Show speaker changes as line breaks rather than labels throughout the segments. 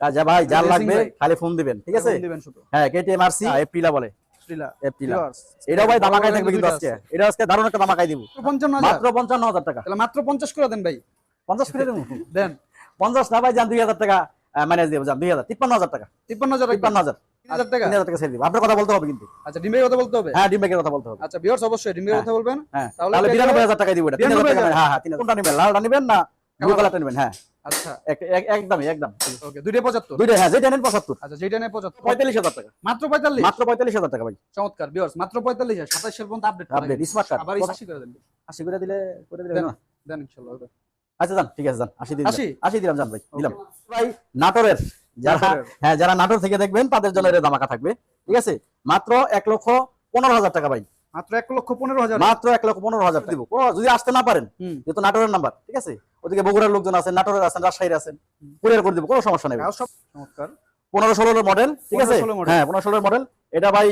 আচ্ছা ভাই যার লাগবে খালি ফোন দিবেন ঠিক আছে?
দিবেন শুধু।
হ্যাঁ কেটিএম আরসি এপ্রিলা বলে।
শ্রীলা
এপ্রিলা
Viewers,
এটাও ভাই দামাকাই থাকবে কিন্তু আজকে। এটা আজকে দারুণ একটা দামাকাই দিব।
মাত্র পঞ্চান্ন হাজার।
মাত্র পঞ্চান্ন হাজার টাকা।
তাহলে মাত্র পঞ্চাশ করে দেন ভাই।
পঞ্চাশ করে দেবো?
দেন।
পঞ্চাশ না ভাই যান দুই হাজার টাকা যান। দুই হাজার তিপ্পান্ন হাজার টাকা।
তিপ্পান্ন হাজার
তিপ্পান্ন আপনার কথা বলতে হবে কিন্তু।
আচ্ছা ডিমের কথা বলতে হবে?
হ্যাঁ কথা বলতে হবে।
আচ্ছা অবশ্যই ডিমের
হ্যাঁ।
কথা বলবেন।
হ্যাঁ।
তাহলে
তাহলে বিরানব্বই হাজার টাকা দিব এটা। তিন হাজার
92
টাকা
হাজার?
হ্যাঁ হ্যাঁ কোনটা নেবেন? লালটা নেবেন না? ব্লু কালারটা নেবেন হ্যাঁ।
আচ্ছা
একদমই একদম।
ওকে দুইটা পঁচাত্তর?
দুইটা হ্যাঁ যেটা নেন
আচ্ছা যেটা
টাকা।
মাত্র পঁয়তাল্লিশ?
মাত্র পঁয়তাল্লিশ হাজার টাকা ভাই।
চমৎকার ভিউয়ার্স মাত্র পঁয়তাল্লিশ সাতাশের পর্যন্ত আপডেট
আপডেট স্মার্ট কার্ড
আবার আশি করে দেন।
করে দিলে করে দিলে না
দেন ইনশাল্লাহ
আচ্ছা যান ঠিক আছে যান আশি দিন
আশি?
আশি দিলাম যান ভাই দিলাম। ভাই নাটোরের যারা হ্যাঁ যারা নাটোর থেকে দেখবেন তাদের জন্য এটা দামাকা থাকবে। ঠিক আছে? মাত্র এক লক্ষ পনেরো হাজার টাকা ভাই।
মাত্র এক লক্ষ পনেরো হাজার।
মাত্র এক লক্ষ পনেরো হাজার দিব। যদি আসতে না পারেন যেহেতু নাটোরের নাম্বার ঠিক আছে? ওদিকে বগুড়ার লোকজন আছেন নাটোরের আছেন রাজশাহীর আছেন কুরিয়ার করে দিব কোনো সমস্যা নেই।
চমৎকার।
পনেরো ষোলোর মডেল ঠিক আছে? হ্যাঁ পনেরো ষোলোর মডেল এটা ভাই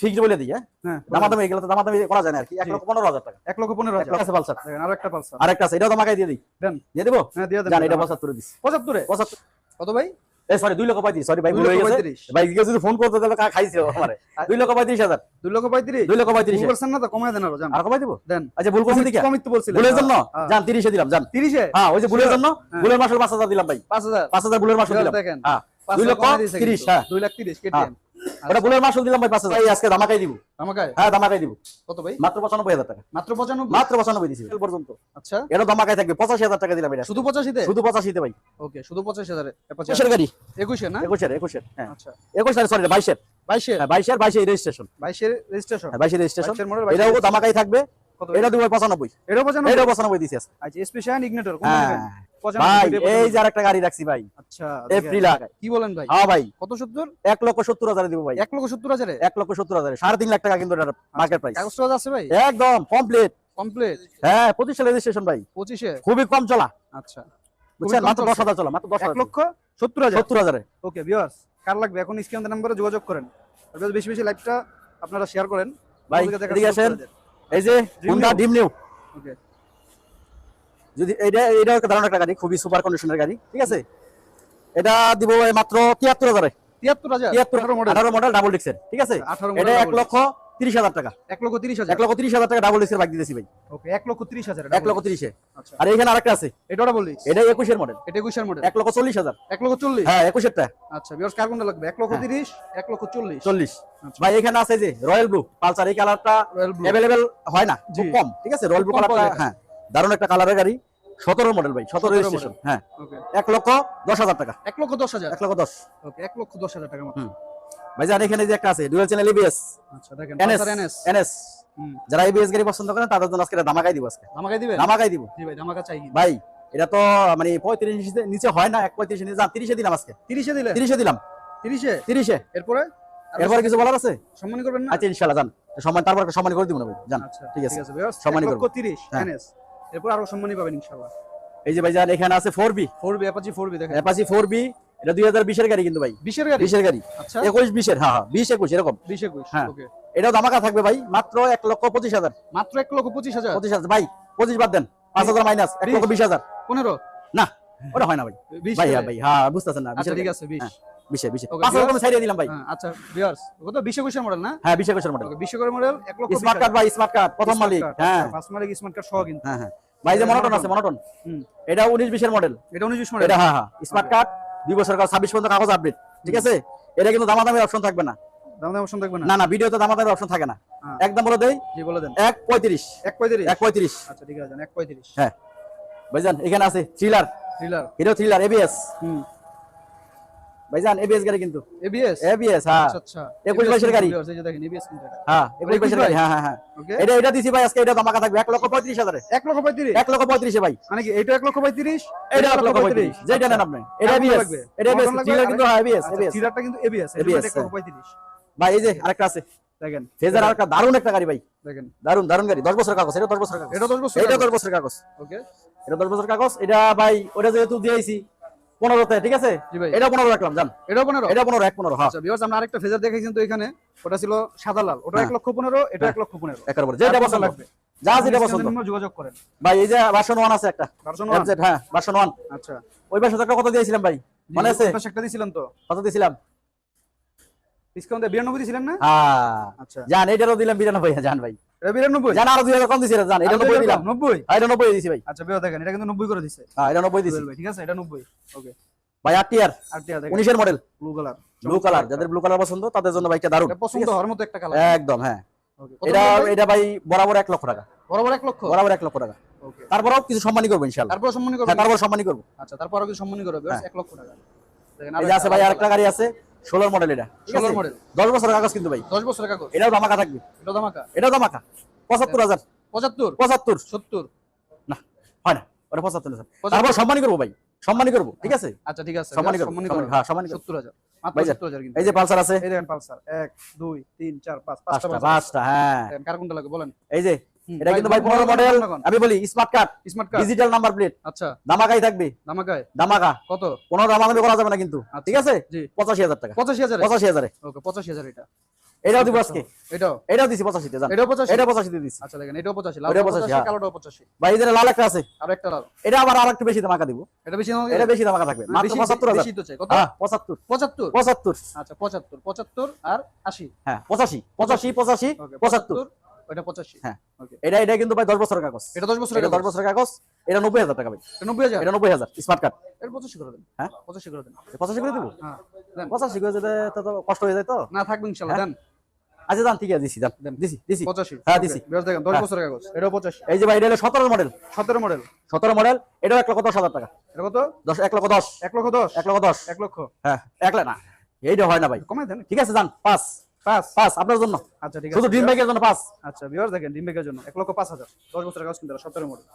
ফিক্সড বলে দিই হ্যাঁ?
হ্যাঁ
দামাদামি এগুলো তো দামাদামি করা যায় না আর কি। এক লক্ষ পনেরো হাজার টাকা।
এক লক্ষ পনেরো হাজার।
আছে পালসার
দেখেন একটা পালসার।
আরেকটা আছে এটাও তোমাকে দিয়ে দিই।
দেন।
দিয়ে দেবো?
হ্যাঁ দিয়ে দেন।
এটা পঁচাত্তরে?
পঁচাত্তর। কত ভাই?
এই সরি দুই লক্ষ পঁয়ত্রিশ সরি ভাই
দুই
ভুল হয়ে
লক্ষ
গেছে।
পঁয়ত্রিশ।
ভাই কেউ যদি ফোন করতে তাহলে খাইছে আমারে। দুই লক্ষ পঁয়ত্রিশ হাজার।
দুই লক্ষ পঁয়ত্রিশ?
দুই লক্ষ পঁয়ত্রিশ।
না তো দেন
আরও কমাই দেবো?
দেন।
আচ্ছা ভুল করছেন দেখি।
কমিত
ভুলের জন্য?
হ্যাঁ।
যান তিরিশে দিলাম যান।
তিরিশে?
হ্যাঁ ওই যে ভুলের জন্য?
হ্যাঁ।
ভুলের মাসের পাঁচ হাজার দিলাম ভাই।
পাঁচ হাজার।
পাঁচ হাজার ভুলের মাসুল দিলাম।
দেখেন।
হ্যাঁ। দুই লক্ষ তিরিশ, হ্যাঁ।
দুই লাখ তিরিশ কেটিএম।
ওটা বুলের মাসুল দিলাম ভাই পাঁচ হাজার। আজকে ধামাকাই দিব।
ধামাকাই?
হ্যাঁ ধামাকাই দিব।
কত ভাই?
মাত্র পঁচানব্বই হাজার টাকা।
মাত্র পঁচানব্বই?
মাত্র পঁচানব্বই দিছি। পর্যন্ত?
আচ্ছা।
এটা ধামাকাই থাকবে। পঁচাশি হাজার টাকা দিলাম এটা।
শুধু পঁচাশিতে?
শুধু পঁচাশিতে ভাই।
ওকে শুধু পঁচাশি হাজারে।
একুশের গাড়ি।
একুশে না?
একুশের একুশের হ্যাঁ।
আচ্ছা।
একুশের সরি বাইশের।
বাইশে
হ্যাঁ বাইশের বাইশের রেজিস্ট্রেশন
বাইশের রেজিস্ট্রেশন
হ্যাঁ বাইশের রেজিস্ট্রেশন
বাইশের মডেল
এটাও ধামাকাই থাকবে।
কত
এটা দিব পঁচানব্বই।
এটা
দিছি
আচ্ছা স্পেশাল ইগনিটর কোন
হ্যাঁ ভাই এই যে আরেকটা গাড়ি রাখছি ভাই।
আচ্ছা দেখেন। কি বলেন ভাই?
হ্যাঁ ভাই।
কত সত্তর?
এক লক্ষ সত্তর হাজারে দিব ভাই।
এক লক্ষ সত্তর হাজারে?
এক লক্ষ সত্তর হাজারে। সাড়ে তিন লাখ টাকা কিন্তু এটার মার্কেট প্রাইস
কাগজ আছে ভাই?
একদম কমপ্লিট
কমপ্লিট
হ্যাঁ পঁচিশ সালের রেজিস্ট্রেশন ভাই।
পঁচিশে?
খুবই কম চলা।
আচ্ছা।
বুঝছেন? মাত্র হাজার চলা মাত্র
লক্ষ সত্তর হাজার?
সত্তর হাজারে।
ওকে ভিউয়ার্স কার লাগবে? এখন স্ক্রিন নাম্বারে যোগাযোগ করেন। আর বেশি বেশি লাইভটা আপনারা শেয়ার করেন।
ভাই এদিকে আসেন
করে দেন।
এই যে হুন্ডা ডিম নিউ যদি এটা এটা দারুণ একটা গাড়ি খুবই সুপার কন্ডিশনের গাড়ি ঠিক আছে? এটা দিব মাত্র তিয়াত্তর হাজারে।
তিয়াত্তর হাজার?
তিয়াত্তর
আঠারো মডেল
ডাবল ডিক্সের ঠিক আছে? এটা এক লক্ষ তিরিশ হাজার টাকা
এক লক্ষ তিরিশ হাজার
এক লক্ষ তিরিশ হাজার টাকা ডাবল বাইক দিতেছি ভাই
ওকে এক লক্ষ তিরিশ হাজার
এক লক্ষ তিরিশে
আচ্ছা
আর এখানে আরেকটা আছে
এটা ওটা
এটা একুশের মডেল
এটা একুশের মডেল
এক লক্ষ চল্লিশ হাজার
এক লক্ষ চল্লিশ
হ্যাঁ একুশেরটা
আচ্ছা ভিউয়ার্স কার কোনটা লাগবে এক লক্ষ
হ্যাঁ।
তিরিশ এক লক্ষ চল্লিশ
চল্লিশ
আচ্ছা।
ভাই এখানে আছে যে রয়্যাল ব্লু পালসার এই কালারটা অ্যাভেলেবেল হয় না খুব কম ঠিক আছে রয়্যাল ব্লু কালারটা হ্যাঁ দারুণ একটা কালারের গাড়ি সতেরো মডেল ভাই সতেরো
17
রেজিস্ট্রেশন হ্যাঁ
ওকে
এক লক্ষ দশ হাজার টাকা
এক লক্ষ দশ হাজার
এক লক্ষ দশ
ওকে এক লক্ষ দশ হাজার টাকা মতো
ভাই জান এখানে যে একটা আছে ডুয়েল চ্যানেল এবিএস
আচ্ছা দেখেন
এনএস
এনএস
এনএস যারা এবিএস গাড়ি পছন্দ করেন তাদের জন্য আজকে এটা দিব আজকে।
ধামাকাই দিবেন?
দামাকাই দিব।
জি ভাই ধামাকা চাই।
ভাই এটা তো মানে পঁয়ত্রিশ নিচে হয় না এক পঁয়ত্রিশ নিচে যান তিরিশে দিলাম আজকে।
তিরিশে দিলে?
তিরিশে দিলাম।
তিরিশে?
তিরিশে।
এরপরে? আর
এরপরে কিছু বলার আছে?
সম্মান করবেন না?
আচ্ছা ইনশাল্লাহ যান। সম্মান তারপর সম্মান করে দিব না ভাই। যান
আচ্ছা
ঠিক আছে। সম্মানী করব।
তিরিশ
হ্যাঁ।
এনএস এরপর আরও সম্মানী পাবেন ইনশাআল্লাহ।
এই যে ভাই যান এখানে আছে four B
four B Apache four B দেখেন।
অ্যাপাচি ফোর বি এটা দুই হাজার বিশের গাড়ি কিন্তু ভাই।
বিশের গাড়ি?
বিশের গাড়ি।
আচ্ছা।
একুশ বিশের হ্যাঁ হ্যাঁ বিশ একুশ এরকম।
বিশ একুশ
হ্যাঁ।
ওকে।
এটাও দামাকা থাকবে ভাই মাত্র এক লক্ষ পঁচিশ হাজার।
মাত্র এক লক্ষ পঁচিশ হাজার?
পঁচিশ হাজার। ভাই পঁচিশ বাদ দেন পাঁচ হাজার মাইনাস এক লক্ষ বিশ। হাজার।
পনেরো?
না ওটা হয় না ভাই। ভাই হ্যাঁ ভাই হ্যাঁ বুঝতেছেন না
আচ্ছা ঠিক আছে বিশ।
বিশে বিশে। পাঁচ হাজার ছাড়িয়ে দিলাম ভাই?
আচ্ছা ভিউয়ার্স কত বিশ একুশের মডেল না?
হ্যাঁ বিশ একুশের মডেল
ওকে বিশ মডেল এক লক্ষ
স্মার্ট কার্ড ভাই স্মার্ট কার্ড প্রথম মালিক হ্যাঁ।
ফার্স্ট মালিক স্মার্ট কার্ড সহ কিন্তু।
হ্যাঁ হ্যাঁ। ভাই যে মনোটন আছে মনোটন। এটা উনিশ বিশের মডেল
এটা উনিশ বিশ মডেল
এটা হ্যাঁ হ্যাঁ স্মার্ট কার্ড দুই বছর কাল ছাব্বিশ পর্যন্ত কাগজ আপডেট ঠিক আছে? এটা কিন্তু দামাদামি অপশন থাকবে না।
দাম দাম অপশন থাকবে না?
না না ভিডিওতে দামাদামি অপশন থাকে না।
হ্যাঁ।
একদম বলে দেই
জি বলে দেন।
এক পঁয়ত্রিশ।
এক পঁয়ত্রিশ?
এক পঁয়ত্রিশ।
আচ্ছা ঠিক আছে এক পঁয়ত্রিশ।
ভাইজান এখানে আছে thriller
thriller
hero thriller ABS
হুম।
ভাইজান এবিএস গাড়ি কিন্তু
এবিএস
এবিএস হ্যাঁ
আচ্ছা আচ্ছা
একুশ বাইশের গাড়ি।
এই যে দেখেন এবিএস কিন্তু
হ্যাঁ একুশ বাইশের গাড়ি হ্যাঁ হ্যাঁ হ্যাঁ
ওকে
এটা এটা দিছি ভাই আজকে এটা দামাকা থাকবে এক লক্ষ পঁয়ত্রিশ হাজারে
এক লক্ষ পঁয়ত্রিশ
এক লক্ষ পঁয়ত্রিশে ভাই
মানে কি এটা এক লক্ষ পঁয়ত্রিশ
এটা এক লক্ষ পঁয়ত্রিশ যেটা নেন আপনি এটা এবিএস এটা এবিএস
কোনটা
কিন্তু হ্যাঁ এবিএস এবিএস
থ্রিলারটা কিন্তু এবিএস
ABS,
এক লক্ষ
হ্যাঁ।
পঁয়ত্রিশ
ভাই এই যে আরেকটা আছে
দেখেন
ফেজার আরেকটা দারুণ একটা গাড়ি ভাই
দেখেন
দারুণ দারুণ গাড়ি দশ বছর কাগজ এটা দশ বছর কাগজ
এটা দশ বছর
এটা দশ বছর কাগজ
ওকে
এটা দশ বছর কাগজ এটা ভাই ওটা যেহেতু দিয়েছি পনেরোতে ঠিক আছে? এটা পনেরো রাখলাম জান।
এটাও পনেরো?
এটা পনেরো এক পনেরো হ্যাঁ।
আচ্ছা আমরা আরেকটা ফেজার দেখাইছেন তো এখানে। ওটা ছিল সাদা লাল। ওটা এক
হ্যাঁ।
লক্ষ পনেরো এটা এক লক্ষ পনেরো।
একের যেটা পছন্দ।
লাগবে।
যা যেটা পছন্দ।
যোগাযোগ করেন।
ভাই এই যে ভার্সন ওয়ান আছে একটা।
ভার্সন
হ্যাঁ ভার্সন ওয়ান
আচ্ছা।
ওই পাশে একটা কত দিয়েছিলাম ভাই? মনে আছে?
একটা দিছিলেন তো।
কত
ডিসকাউন্ট বিরানব্বই না?
হ্যাঁ।
আচ্ছা।
জান এটারও দিলাম বিরানব্বই জান ভাই।
এটা
জান আরও কম এটা দিলাম। হ্যাঁ, এটা দিছি ভাই।
আচ্ছা বেও দেখেন এটা কিন্তু নব্বই করে দিছে।
হ্যাঁ এটা নব্বই দিছি।
ঠিক আছে? এটা নব্বই। ওকে
ভাই আট টিয়ার
আর টিয়া
model
blue colour
blue colour যাদের ব্লু কালার পছন্দ তাদের জন্য বাইকটা দারুণ
পছন্দ হওয়ার মতো একটা কালার
একদম হ্যাঁ। এটা এটা ভাই বরাবর এক লক্ষ টাকা।
বরাবর এক লক্ষ?
বরাবর এক লক্ষ টাকা। তারপরেও কিছু সম্মানই করব ইনশাল্লাহ
তারপর সম্মানী
হ্যাঁ তারপর সম্মানই করব।
আচ্ছা তারপর কিছু সম্মানী করবে
হ্যাঁ।
এক লক্ষ টাকা। দেখেন
এই আছে ভাই আরেকটা গাড়ি আছে। ষোলোর মডেল এটা।
16 model।
দশ বছরের কাগজ কিন্তু ভাই।
দশ বছরের কাগজ।
এটাও দামাকা থাকবে।
এটা দামাকা
এটাও দামাকা পঁচাত্তর হাজার।
পঁচাত্তর?
পঁচাত্তর।
সত্তর।
না হয় না। ওটা পঁচাত্তর হাজার। তারপর সম্মানই করব ভাই। সম্মানই করব ঠিক আছে?
আচ্ছা ঠিক আছে।
সম্মানী করব,
সম্মানী
সম্মানী, হ্যাঁ, সম্মানী।
সত্তর হাজার।
এই যে পালসার আছে?
এই দেখেন পালসার। এক দুই তিন চার পাঁচ পাঁচটা
পাঁচটা হ্যাঁ।
কার কোনটা লাগবে বলেন?
এই যে এটা কিন্তু ভাই
বলেন,
মডেল। আমি বলি smart card
smart card
digital number plate
আচ্ছা।
দামাকাই থাকবে।
দামাকায়
দামাকা
কত?
কোনো দামাকামি করা যাবে না কিন্তু।
আচ্ছা,
ঠিক আছে?
জি।
পঁচাশি হাজার টাকা।
পঁচাশি হাজার?
পঁচাশি হাজারে।
ওকে পঁচাশি হাজার এটা।
এটাও দিব আজকে।
এটাও?
এটাও দিছি পঁচাশিতে জান।
এটাও পঁচাশি?
এটা পঁচাশিতে দিছি।
আচ্ছা দেখেন এটাও পঁচাশি। লাল
85, হ্যাঁ।
কালোটাও পঁচাশি।
ভাই এদের লাল একটা আছে।
আর একটা লাল।
এটা আবার আর একটু বেশি দামাকা দিব।
এটা বেশি না
এটা বেশি দামাকা থাকবে। মাত্র
বেশি
পঁচাত্তর হাজার।
বেশি তো চাই। কত?
হ্যাঁ পঁচাত্তর।
পঁচাত্তর?
পঁচাত্তর।
আচ্ছা পঁচাত্তর। পঁচাত্তর আর আশি?
হ্যাঁ পঁচাশি। পঁচাশি পঁচাশি
ওকে
পঁচাত্তর।
ওটা
হ্যাঁ। এটা এটা কিন্তু ভাই দশ বছরের কাগজ।
এটা দশ বছর
এটা দশ বছরের কাগজ এটা নব্বই হাজার টাকা ভাই।
এটা নব্বই হাজার?
এটা নব্বই হাজার স্মার্ট কার্ড
এর পঁচাশি করে দেন।
হ্যাঁ?
পঁচাশি করে দেন।
পঁচাশি করে দিব?
হ্যাঁ।
করে তো কষ্ট হয়ে যায় তো?
না থাকবে ইনশাল্লাহ। দেন।
আচ্ছা দান ঠিক আছে দিছি দান। দিছি দিছি।
পঁচাশি।
হ্যাঁ, দিছি।
বেশ দেখেন দশ
হ্যাঁ।
বছরের কাগজ। এটাও পঁচাশি।
এই যে ভাই এটা হলো সতেরো মডেল
সতেরো মডেল
সতেরো মডেল এটাও এক লক্ষ দশ হাজার টাকা।
এটা কত?
দশ এক লক্ষ দশ।
এক লক্ষ দশ?
এক লক্ষ দশ।
এক লক্ষ।
হ্যাঁ এক লাখ না এইটা হয় না ভাই।
কমাই দেন।
ঠিক আছে যান পাঁচ
পাঁচ।
পাঁচ আপনার জন্য।
আচ্ছা ঠিক
শুধু
আছে
ড্রিম বাইকের জন্য পাঁচ।
আচ্ছা দেখেন জন্য। এক লক্ষ পাঁচ হাজার। দশ বছরের কাগজ কিনতে সতেরো মডেল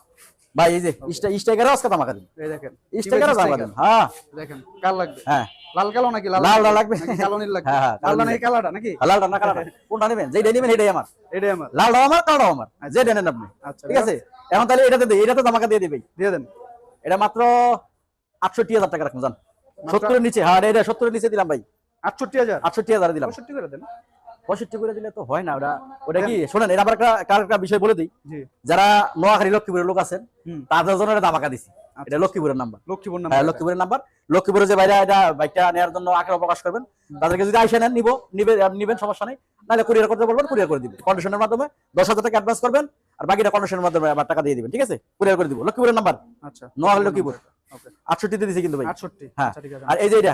ভাই এই যে আজকে
এই দেখেন
হ্যাঁ।
দেখেন কাল লাগবে?
হ্যাঁ।
লাল কালো নাকি লাল?
লাল লাল লাগবে।
কালো নীল লাগবে?
হ্যাঁ, কালো
লালটা
নীল
নাকি কালাটা নাকি?
লালটা না কালাটা কোনটা নেবেন? যেটা নেবেন এটাই আমার।
এটাই আমার।
লালটাও আমার কালোটাও আমার। যেটা নেন আপনি।
আচ্ছা
ঠিক আছে? এখন তাহলে এটাতে দিই এটাতে দামাকা দিয়ে
দিয়ে দেন।
এটা মাত্র আটষট্টি হাজার টাকা রাখুন জান। সত্তরের নিচে। হ্যাঁ এটা সত্তরের নিচে দিলাম ভাই।
আটষট্টি হাজার?
আটষট্টি হাজার দিলাম।
পঁয়ষট্টি করে দেন।
পঁয়ষট্টি করে দিলে তো হয় না ওটা ওটা কি? শোনেন এটা আবার একটা বিষয় বলে দিই। যারা নোয়াখালী লক্ষ্মীপুরের লোক আছেন তাদের জন্য এটা দামাকা দিছি।
আচ্ছা।
এটা লক্ষ্মীপুরের নাম্বার।
লক্ষ্মীপুর
হ্যাঁ
নাম্বার।
লক্ষ্মীপুরের নাম্বার। লক্ষ্মীপুরে যে বাইরে এটা বাইকটা নেওয়ার জন্য আগ্রহ প্রকাশ করবেন তাদেরকে যদি আইসা নেন নিব নিবেন সমস্যা নেই। নাহলে কুরিয়ার করতে বলবেন কুরিয়ার করে দিব কন্ডিশনের মাধ্যমে দশ হাজার টাকা অ্যাডভান্স করবেন আর বাকিটা কন্ডিশনের মাধ্যমে আবার টাকা দিয়ে দিবেন ঠিক আছে? কুরিয়ার করে দিব। লক্ষ্মীপুরের নাম্বার।
আচ্ছা।
নোয়াখালী লক্ষ্মীপুর। আটষট্টিতে দিছে কিন্তু ভাই।
আটষট্টি।
হ্যাঁ।
আচ্ছা ঠিক আছে।
আর এই যে এটা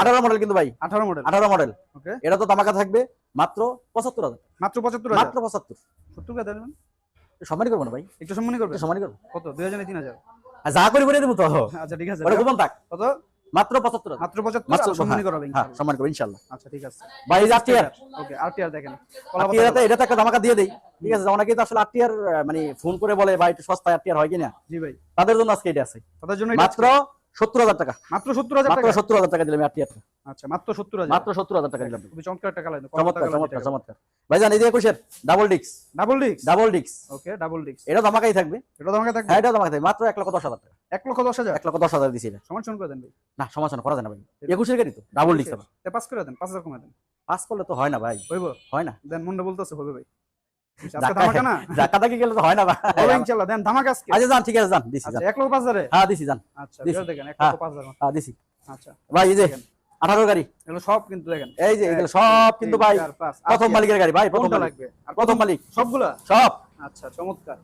আঠারো মডেল কিন্তু ভাই।
আঠারো মডেল
আঠারো মডেল
ওকে
এটা তো তামাকা থাকবে মাত্র পঁচাত্তর হাজার।
মাত্র পঁচাত্তর হাজার?
মাত্র পঁচাত্তর।
সত্তর দেন
সম্মানই করব না ভাই।
একটু সম্মানই করবে
সম্মানই করব।
কত? দুই হাজার তিন হাজার?
আর যা করি করে দেবো তো।
আচ্ছা ঠিক আছে। কত?
মাত্র পঁচাত্তর হাজার।
মাত্র পঁচাত্তর সম্মান আর
হ্যাঁ সম্মান করবে ইনশাল্লাহ।
আচ্ছা ঠিক আছে।
ভাই এই যে
ওকে আর টিয়ার দেখেন
আট এটা তো একটা জামাকা দিয়ে দেই। ঠিক আছে অনেকে তো আসলে আট টিয়ার মানে ফোন করে বলে ভাই একটু সস্তায় আট টিয়ার হয় কিনা?
জি ভাই।
তাদের জন্য আজকে এটা আছে।
তাদের জন্য
মাত্র সত্তর হাজার টাকা।
মাত্র সত্তর হাজার
মাত্র সত্তর হাজার টাকা দিলাম
আচ্ছা মাত্র সত্তর হাজার।
মাত্র সত্তর হাজার টাকা দিলাম।
খুবই চমৎকার টাকা লাগে
চমৎকার চমৎকার চমৎকার। ভাইজান এই যে একুশের ডাবল ডিক্স
ডাবল ডিস্ক
ডাবল ডিক্স
ওকে ডাবল ডিস্ক
এটা দামাকাই থাকবে।
এটা আমাকে থাকবে?
হ্যাঁ এটা থাকবে। মাত্র এক লক্ষ দশ হাজার টাকা।
এক লক্ষ দশ হাজার?
এক লক্ষ দশ হাজার দিছি
সমান করে দেন ভাই।
না সমালোচনা করা যায় না ভাই। একুশের গাড়ি তো ডাবল ডিক্স
পাস করে দেন পাঁচ হাজার কমে দেন।
পাস করলে তো হয় না ভাই।
হইব?
হয় না।
দেন মনটা বলতেছে হবে ভাই। ধামাকা না?
গেলে তো হয় না
ইনশাআল্লাহ দেন ধামাকা আজকে।
আচ্ছা যান ঠিক আছে যান দিছি
আচ্ছা
যান।
এক লক্ষ পাঁচ হাজারে?
হ্যাঁ দিছি যান।
আচ্ছা দেখেন এক
হ্যাঁ।
লক্ষ পাঁচ হাজার।
হ্যাঁ দিছি।
আচ্ছা
ভাই এই যে আঠারো গাড়ি।
এগুলো সব কিন্তু দেখেন।
এই যে এগুলো সব কিন্তু ভাই প্রথম মালিকের গাড়ি ভাই মালিক। প্রথম মালিক।
সবগুলা?
সব।
আচ্ছা চমৎকার।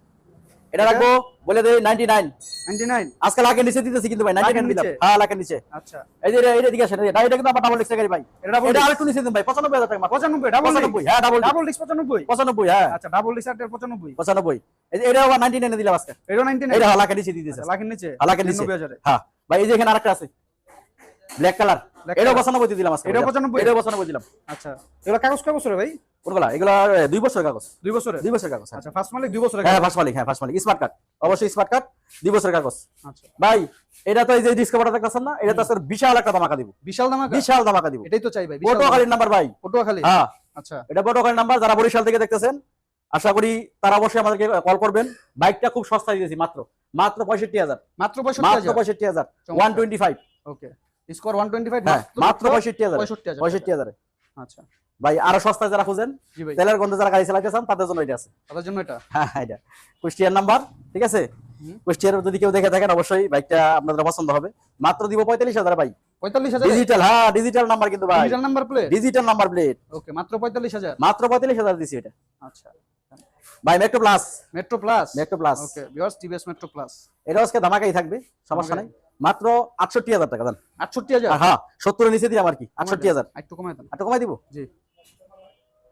এটা রাখব বলে দেই 99
99
আজকে লাখের নিচে দিতেছি কিন্তু ভাই 99
লাখের
দিলাম হ্যাঁ লাখের নিচে।
আচ্ছা।
এই যে এটা- এটা দিকে আসেন এটা এটা কিন্তু আমার ডাবল ডিক্সের গাড়ি ভাই।
এটা
এটা আরেকটু নিচে দিন ভাই 95000 টাকা
95 ডাবল
95 হ্যাঁ ডাবল
ডাবল ডিস্ক 95
95 হ্যাঁ।
আচ্ছা ডাবল ডিস্ক আর 95
95 এই যে এটা আবার 99 এ দিলাম আজকে।
এটা 99
এটা লাখের নিচে দিতেছে
লাখের নিচে?
হ্যাঁ, লাখের নিচে।
99000
হ্যাঁ ভাই এই যে এখানে আরেকটা আছে। Black colour
color।
95 দিলাম আজকে।
এটাও 95?
এটাও 95 দিলাম।
আচ্ছা এগুলো কাগজ কয় বছরে ভাই?
কোনগুলা এগুলা দুই বছরের কাগজ।
দুই বছরে
দুই বছরের কাগজ হ্যাঁ।
আচ্ছা ফার্স্ট মালিক দুই বছরে
হ্যাঁ ফার্স্ট মালিক হ্যাঁ ফার্স্ট মালিক। স্মার্ট কার্ড অবশ্যই স্মার্ট কার্ড দুই বছরের কাগজ।
আচ্ছা।
ভাই এটা তো এই যে ডিসকভারটা দেখতেছেন না এটা তো আসলে বিশাল একটা ধামাকা দিব।
বিশাল ধামাকা?
বিশাল ধামাকা দিব।
এটাই তো চাই ভাই
পটুয়াখালীর নাম্বার ভাই।
পটুয়াখালী?
হ্যাঁ।
আচ্ছা।
এটা পটুয়াখালীর নাম্বার যারা বরিশাল থেকে দেখতেছেন আশা করি তারা অবশ্যই আমাদেরকে কল করবেন। বাইকটা খুব সস্তায় দিয়েছি মাত্র। মাত্র পঁয়ষট্টি হাজার।
মাত্র
মাত্র পঁয়ষট্টি হাজার। One twenty five
okay score 125
হ্যাঁ মাত্র পঁয়ষট্টি হাজার।
65000
পঁয়ষট্টি হাজারে।
আচ্ছা।
ভাই আরও সস্তায় যারা খুঁজেন তেলের গন্ধে যারা গাড়ি চালাইতে চান তাদের জন্য এটা আছে।
তাদের জন্য এটা?
হ্যাঁ এটা। কুষ্টিয়ার নাম্বার ঠিক আছে। কুষ্টিয়ার যদি কেউ দেখে থাকেন অবশ্যই বাইকটা আপনাদের পছন্দ হবে। মাত্র দিব পঁয়তাল্লিশ হাজার ভাই। ডিজিটাল হ্যাঁ ডিজিটাল নাম্বার কিন্তু ভাই।
Digital number plate
digital number plate
okay মাত্র পঁয়তাল্লিশ হাজার?
মাত্র পঁয়তাল্লিশ হাজার দিছি এটা।
আচ্ছা।
ভাই metro plus
metro plus
metro plus
okay viewers TVS metro plus
এটা আজকে ধামাকাই থাকবে সমস্যা নাই। মাত্র আটষট্টি হাজার টাকা দেন।
আটষট্টি হাজার?
হ্যাঁ সত্তরের নিচে দিলাম আর কি আটষট্টি হাজার।
একটু কমাই দেন।
একটু কমাই দিব?
জি।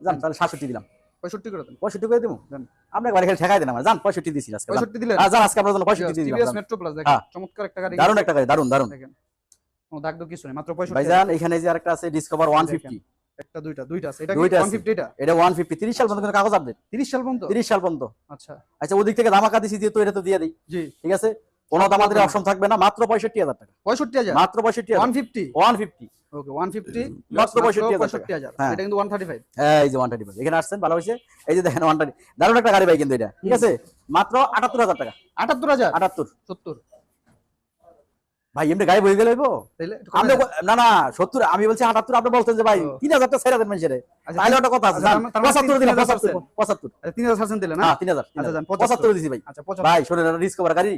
যান তাহলে সাতষট্টি দিলাম।
পঁয়ষট্টি করে দেন।
পঁয়ষট্টি করে দিব? ঠেকাই দেন আমার যান পঁয়ষট্টি দিছি আজকে
পঁয়ষট্টি দিলেন?
হ্যাঁ, আজকে আপনার জন্য পঁয়ষট্টি দিয়ে দিলাম
মেট্রো প্লাস দেখেন
হ্যাঁ।
চমৎকার একটা গাড়ি।
দারুণ একটা গাড়ি দারুণ দারুণ।
দেখেন কোনো দাগ দাগ কিছু নেই মাত্র
ভাইজান এখানে যে আরেকটা আছে ডিসকভার ওয়ান ফিফটি
একটা দুইটা দুইটা আছে। এটা
দুইটা আছে।
ওয়ান ফিফটি এটা
এটা ওয়ান ফিফটি তিরিশ সাল পর্যন্ত কোনো কাগজ আপডেট
তিরিশ সাল পর্যন্ত?
তিরিশ সাল পর্যন্ত।
আচ্ছা।
আচ্ছা ওদিক থেকে ধামাকা দিছি দিয়ে তো এটা তো দিয়ে দিই।
জি।
ঠিক আছে? কোনো আমাদের অপশন থাকবে না মাত্র পঁয়ষট্টি হাজার টাকা।
পঁয়ষট্টি হাজার?
মাত্র পঁয়ষট্টি
one fifty
one fifty
okay one fifty
মাত্র 65,000
পঁয়ষট্টি হাজার
হ্যাঁ।
এটা কিন্তু ওয়ান থার্টি ফাইভ।
এই যে ওয়ান থার্টি এখানে আসছেন ভালো হয়েছে এই যে দেখেন ওয়ান থার্টি দারুণ একটা গাড়ি ভাই কিন্তু এটা। ঠিক আছে? মাত্র আটাত্তর হাজার টাকা।
আটাত্তর হাজার?
আটাত্তর।
সত্তর।
ভাই এমনি গাড়ি বই গেলে আপনি না না সত্তর আমি বলছি আটাত্তর আপনি বলছেন যে ভাই তিন হাজার ছেড়ে দেন মানুষের।
আচ্ছা,
তাহলে ওটা কথা আছে
আচ্ছা, মানে- তার
পঁচাত্তর দিলাম পঁচাত্তর পঁচাত্তর।
আচ্ছা, তিন হাজার
হ্যাঁ তিন হাজার তিন হাজার।
পঁচাত্তর।
দিছি ভাই। ভাই শোনেন গাড়ি।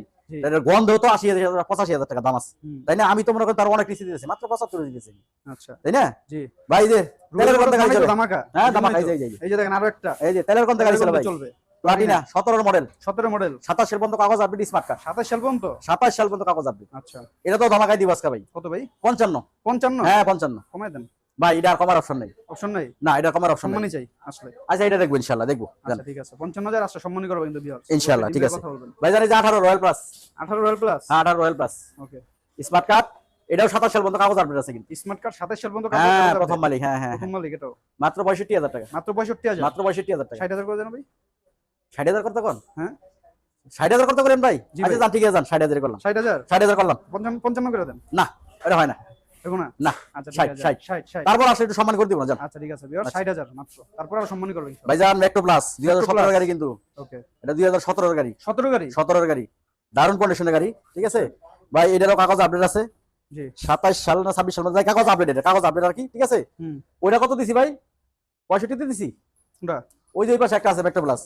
গন্ধ তো আশি হাজার পঁচাশি হাজার টাকা দাম আছে। তাই না? আমি তো মনে করি তার অনেক বেশি দিয়েছি মাত্র পঁচাত্তর দিয়েছি
আচ্ছা।
তাই না?
জি।
ভাই যে তেলের গন্ধ গাড়ি চলে। হ্যাঁ
এই
যে এই যে
দেখেন আরও একটা।
এই যে তেলের গন্ধ গাড়ি চলে ভাই।
চলবে।
প্লাটিনা সতেরোর মডেল
সতেরো মডেল
সাতাশের পর্যন্ত কাগজ আপডেট স্মার্ট কার্ড
সাতাশ সাল পর্যন্ত?
সাতাশ সাল পর্যন্ত কাগজ আপডেট
আচ্ছা।
এটা তো ধামাকাই দিব আজকে ভাই।
কত ভাই?
পঞ্চান্ন।
পঞ্চান্ন?
হ্যাঁ পঞ্চান্ন।
কমাই দেন।
ভাই এটা আর কমার অপশন নেই।
অপশন নাই?
না এটা কমার অপশন নেই।
চাই আসলে।
আচ্ছা এটা দেখব ইনশাল্লাহ দেখব।
আচ্ছা ঠিক আছে। পঞ্চান্ন হাজার আসলে সম্মানই করব কিন্তু
ইনশাআল্লাহ, ঠিক আছে। ভাই জানি যে আঠারো রয়্যাল প্লাস
আঠারো রয়্যাল প্লাস
হ্যাঁ আঠারো royal plus
okay
smart card এটাও সাতাশ সাল পর্যন্ত কাগজ আপডেট আছে কিন্তু।
স্মার্ট কার্ড সাতাশ সাল পর্যন্ত
হ্যাঁ প্রথম মালিক হ্যাঁ হ্যাঁ
প্রথম
হ্যাঁ।
মালিক এটাও।
মাত্র পঁয়ষট্টি হাজার টাকা।
মাত্র পঁয়ষট্টি হাজার
মাত্র পঁয়ষট্টি হাজার টাকা।
ষাট হাজার করে দেন ভাই।
ষাট হাজার করতে কোন
হ্যাঁ?
ষাট হাজার করতে করেন ভাই? আচ্ছা যান ঠিক আছে যান ষাট হাজার করলাম।
ষাট হাজার?
ষাট হাজার করলাম।
পঞ্চান্ন পঞ্চান্ন করে দেন।
না এটা হয় না।
না?
না
ঠিক
ষাট,
আছে
ষাট।
ষাট ষাট।
তারপর আসলে একটু সম্মান করে দিব না
আচ্ছা ঠিক আছে বিহার। ষাট হাজার মাত্র। তারপর আর সম্মানই করব
ভাই যান মেট্রো প্লাস দুই হাজার সতেরো। গাড়ি কিন্তু।
ওকে
এটা দুই হাজার সতেরোর গাড়ি।
সতেরো গাড়ি?
সতেরোর গাড়ি। দারুণ কন্ডিশনের গাড়ি ঠিক আছে? ভাই এটারও কাগজ আপডেট আছে?
জি।
সাতাশ সাল না ছাব্বিশ সাল কাগজ আপডেট কাগজ আপডেট আর কি ঠিক আছে? ওইটা কত দিছি ভাই? পঁয়ষট্টিতে দিছি। ওই যে পাশে একটা আছে মেট্রো প্লাস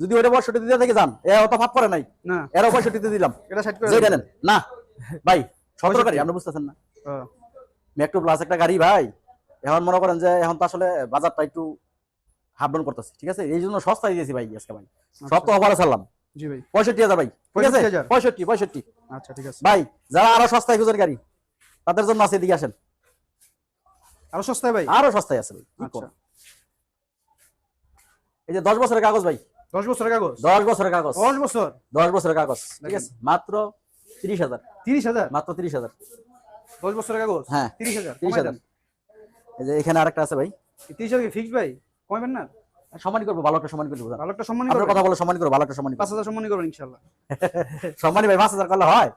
যদি পঁয়ষট্টি দিয়ে থেকে যান। এ অত ভাব করে নাই।
না।
পঁয়ষট্টিতে দিলাম।
এটা ষাট করে।
না। ভাই সতেরো গাড়ি আপনি বুঝতেছেন না। মেট্রো প্লাস একটা গাড়ি ভাই। এখন মনে করেন যে এখন তো আসলে বাজারটা একটু করতেছে ঠিক আছে? এই জন্য সস্তায় দিয়েছি ভাই আজকে ভাই। সব তো অফারে ছাড়লাম।
জি ভাই।
পঁয়ষট্টি হাজার ভাই ঠিক আছে? পঁয়ষট্টি পঁয়ষট্টি
আচ্ছা ঠিক আছে।
ভাই যারা আরও সস্তায় খুঁজের গাড়ি তাদের জন্য আছে এদিকে আসেন।
আরও সস্তায় ভাই?
আরও সস্তায় আছে ভাই
আচ্ছা?
এই যে দশ বছরের কাগজ ভাই।
দশ বছরের কাগজ?
দশ বছরের কাগজ।
দশ বছর?
দশ বছরের কাগজ। ঠিক আছে? মাত্র তিরিশ হাজার।
তিরিশ হাজার?
মাত্র তিরিশ হাজার।
দশ বছরের কাগজ?
হ্যাঁ
তিরিশ হাজার।
তিরিশ হাজার। এই যে এখানে আরেকটা আছে ভাই।
তিরিশ হাজার ফিক্স ভাই? কমাবেন না?
সম্মানই করব ভালো একটা সম্মান করব
ভালো একটা
আপনার কথা বলে সম্মানই করব ভালো একটা সম্মানই
পাঁচ হাজার সম্মানই করবেন ইনশাল্লাহ।
সম্মানই ভাই পাঁচ হাজার করলে হয়?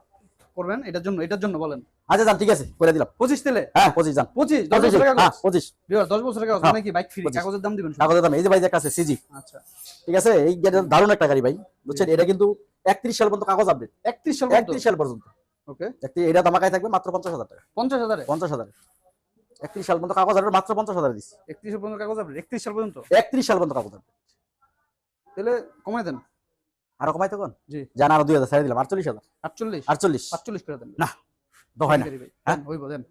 করবেন এটার জন্য এটার জন্য বলেন।
আচ্ছা যান ঠিক আছে করে দিলাম।
পঁচিশ তেলে?
হ্যাঁ পঁচিশ যান
পঁচিশ দশ
পঁচিশ
বছরের
হ্যাঁ
কাগজ
পঁচিশ।
বিহার দশ বছরের কাগজ
হ্যাঁ,
মানে কি বাইক ফ্রি কাগজের দাম দিবেন
কাগজের দাম এই যে ভাই যে আছে সিজি।
আচ্ছা।
ঠিক আছে এই গাড়িটা দারুণ একটা গাড়ি ভাই বুঝছেন? এটা কিন্তু একত্রিশ সাল পর্যন্ত কাগজ আপডেট
একত্রিশ সাল
একত্রিশ সাল পর্যন্ত।
ওকে।
একটি এটা দামাকায় থাকবে মাত্র পঞ্চাশ হাজার টাকা।
পঞ্চাশ হাজারে?
পঞ্চাশ হাজার। একত্রিশ সাল পর্যন্ত কাগজ আপডেট মাত্র পঞ্চাশ হাজার দিচ্ছি
একত্রিশ পর্যন্ত কাগজ আপনি একত্রিশ সাল পর্যন্ত?
একত্রিশ সাল পর্যন্ত কাগজ আপডেট
তাহলে কমাই দেন।
আরও কমাই তখন
জি।
জান আরও দুই হাজার ছেড়ে দিলাম আটচল্লিশ হাজার।
আটচল্লিশ?
আটচল্লিশ?
আটচল্লিশ করে দেন।
না না। হ্যাঁ?
দেন, দেন।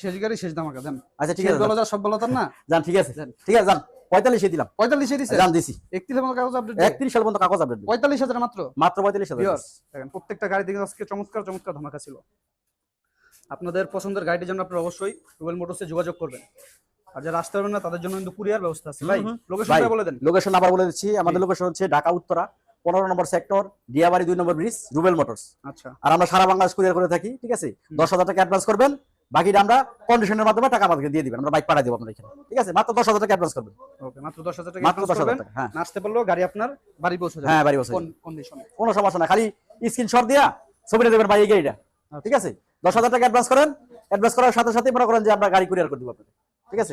শেষ গাড়ি শেষ দামাকা দেন।
আচ্ছা ঠিক আছে।
বলা সব বলা না?
যান ঠিক আছে। ঠিক আছে যান পঁয়তাল্লিশে দিলাম।
পঁয়তাল্লিশে দিছে?
যান দিছি।
একত্রিশ পর্যন্ত কাগজ আপডেট
একত্রিশ সাল পর্যন্ত কাগজ আপডেট
পঁয়তাল্লিশ হাজার মাত্র?
মাত্র পঁয়তাল্লিশ হাজার
দেখেন প্রত্যেকটা গাড়ি দেখে আজকে চমৎকার চমৎকার ধামাকা ছিল। আপনাদের পছন্দের গাড়িটির জন্য আপনারা অবশ্যই রুবেল মোটরসে যোগাযোগ করবেন। আর যারা আসতে পারবেন না তাদের জন্য কিন্তু কুরিয়ার ব্যবস্থা আছে। ভাই। লোকেশনটা বলে দেন।
লোকেশন আবার বলে দিচ্ছি। আমাদের লোকেশন হচ্ছে ঢাকা উত্তরা। পনেরো নম্বর সেক্টর ডিয়াবাড়ি দুই নম্বর ব্রিজ রুবেল মোটরস
আচ্ছা।
আর আমরা সারা বাংলাদেশ কুরিয়ার করে থাকি ঠিক আছে? দশ হাজার টাকা অ্যাডভান্স করবেন বাকিটা আমরা কন্ডিশনের মাধ্যমে টাকা আমাদেরকে দিয়ে দিবেন। আমরা বাইক পাঠিয়ে দেবো আপনার এখানে ঠিক আছে? মাত্র দশ হাজার টাকা অ্যাডভান্স করবেন।
ওকে মাত্র দশ হাজার টাকা
মাত্র দশ হাজার টাকা হ্যাঁ।
আসতে পারলেও গাড়ি আপনার বাড়ি পৌঁছে
হ্যাঁ বাড়ি বসে
কোন কন্ডিশনে
কোনো সমস্যা না খালি স্ক্রিনশট দিয়া ছবিটা দেবেন ভাই এই গাড়িটা ঠিক আছে? দশ হাজার টাকা অ্যাডভান্স করেন অ্যাডভান্স করার সাথে সাথে মনে করেন যে আমরা গাড়ি কুরিয়ার করে দিব আপনাকে ঠিক আছে?